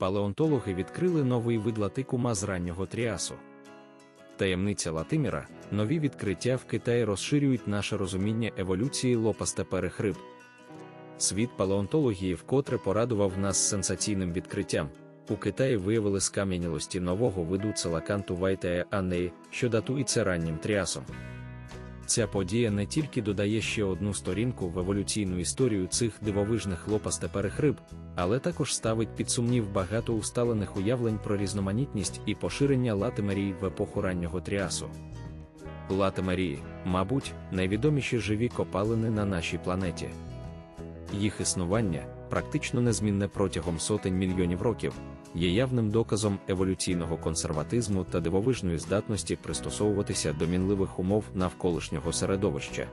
палеонтологи відкрили новий вид латикума з раннього тріасу. Таємниця Латиміра, нові відкриття в Китаї розширюють наше розуміння еволюції лопастеперих риб. Світ палеонтології вкотре порадував нас сенсаційним відкриттям. У Китаї виявили скам'янілості нового виду целаканту Вайтея що датується раннім тріасом. Ця подія не тільки додає ще одну сторінку в еволюційну історію цих дивовижних лопастеперих риб, але також ставить під сумнів багато усталених уявлень про різноманітність і поширення латимерії в епоху раннього тріасу. Латимерії, мабуть, найвідоміші живі копалини на нашій планеті. Їх існування, практично незмінне протягом сотень мільйонів років, є явним доказом еволюційного консерватизму та дивовижної здатності пристосовуватися до мінливих умов навколишнього середовища.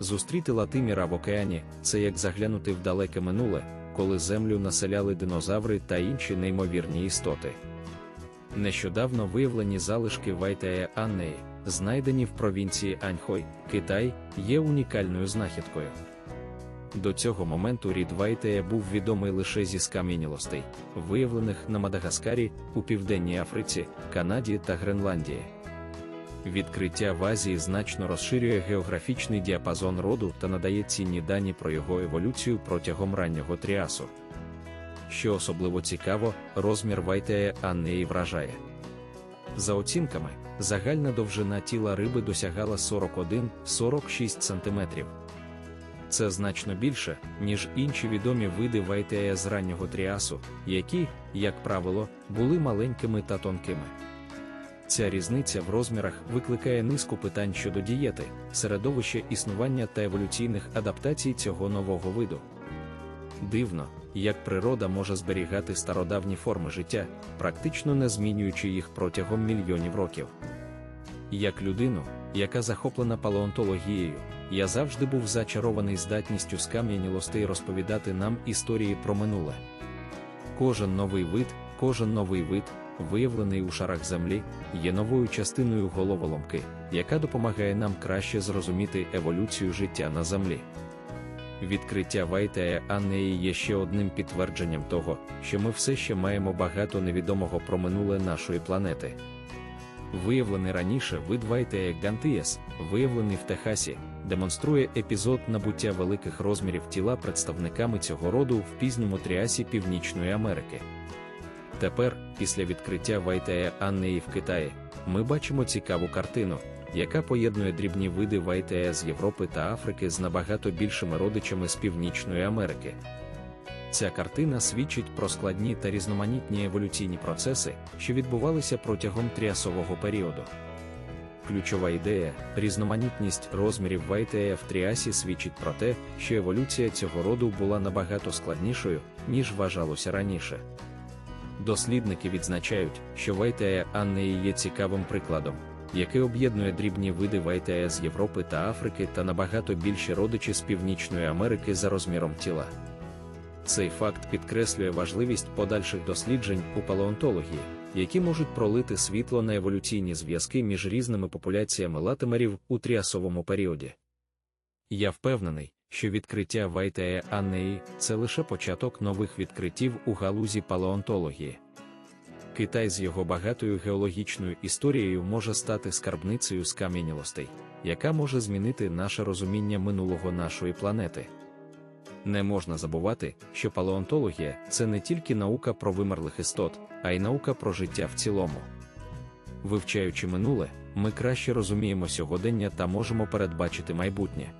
Зустріти Латиміра в океані це як заглянути в далеке минуле, коли землю населяли динозаври та інші неймовірні істоти. Нещодавно виявлені залишки Вайтея Аннеї, знайдені в провінції Аньхой, Китай, є унікальною знахідкою. До цього моменту рід Вайтея був відомий лише зі скам'янілостей, виявлених на Мадагаскарі, у Південній Африці, Канаді та Гренландії. Відкриття в Азії значно розширює географічний діапазон роду та надає цінні дані про його еволюцію протягом раннього тріасу. Що особливо цікаво, розмір Вайтея Аннеї вражає. За оцінками, загальна довжина тіла риби досягала 41-46 см. Це значно більше, ніж інші відомі види Вайтея з раннього тріасу, які, як правило, були маленькими та тонкими. Ця різниця в розмірах викликає низку питань щодо дієти, середовища існування та еволюційних адаптацій цього нового виду. Дивно, як природа може зберігати стародавні форми життя, практично не змінюючи їх протягом мільйонів років. Як людину, яка захоплена палеонтологією, я завжди був зачарований здатністю скам'янілостей розповідати нам історії про минуле. Кожен новий вид, кожен новий вид, виявлений у шарах землі, є новою частиною головоломки, яка допомагає нам краще зрозуміти еволюцію життя на землі. Відкриття Вайтея Аннеї є ще одним підтвердженням того, що ми все ще маємо багато невідомого про минуле нашої планети. Виявлений раніше вид Вайтея Гантієс, виявлений в Техасі, демонструє епізод набуття великих розмірів тіла представниками цього роду в пізньому тріасі Північної Америки. Тепер, після відкриття Вайтея Аннеї в Китаї, ми бачимо цікаву картину, яка поєднує дрібні види Вайтея з Європи та Африки з набагато більшими родичами з Північної Америки. Ця картина свідчить про складні та різноманітні еволюційні процеси, що відбувалися протягом тріасового періоду. Ключова ідея, різноманітність розмірів Вайтея в тріасі свідчить про те, що еволюція цього роду була набагато складнішою, ніж вважалося раніше. Дослідники відзначають, що Вайтея Аннеї є цікавим прикладом, який об'єднує дрібні види Вайтея з Європи та Африки та набагато більші родичі з Північної Америки за розміром тіла. Цей факт підкреслює важливість подальших досліджень у палеонтології, які можуть пролити світло на еволюційні зв'язки між різними популяціями латимерів у тріасовому періоді. Я впевнений, що відкриття Вайтея Аннеї це лише початок нових відкриттів у галузі палеонтології. Китай з його багатою геологічною історією може стати скарбницею скам'янілостей, яка може змінити наше розуміння минулого нашої планети. Не можна забувати, що палеонтологія це не тільки наука про вимерлих істот, а й наука про життя в цілому. Вивчаючи минуле, ми краще розуміємо сьогодення та можемо передбачити майбутнє.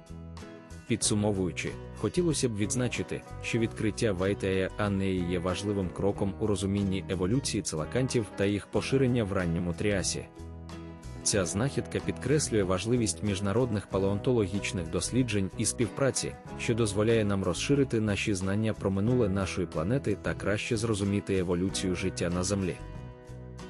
Підсумовуючи, хотілося б відзначити, що відкриття Вайтея Аннеї є важливим кроком у розумінні еволюції целакантів та їх поширення в ранньому тріасі. Ця знахідка підкреслює важливість міжнародних палеонтологічних досліджень і співпраці, що дозволяє нам розширити наші знання про минуле нашої планети та краще зрозуміти еволюцію життя на Землі.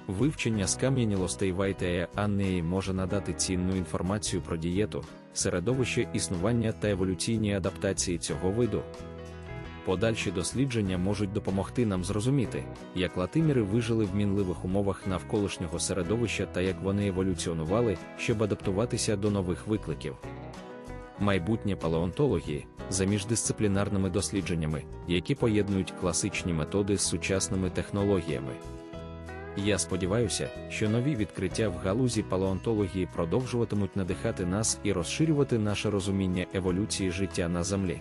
Вивчення скам'янілостей Вайтея Аннеї може надати цінну інформацію про дієту, середовище існування та еволюційні адаптації цього виду. Подальші дослідження можуть допомогти нам зрозуміти, як латиміри вижили в мінливих умовах навколишнього середовища та як вони еволюціонували, щоб адаптуватися до нових викликів. Майбутнє палеонтології за міждисциплінарними дослідженнями, які поєднують класичні методи з сучасними технологіями. Я сподіваюся, що нові відкриття в галузі палеонтології продовжуватимуть надихати нас і розширювати наше розуміння еволюції життя на землі.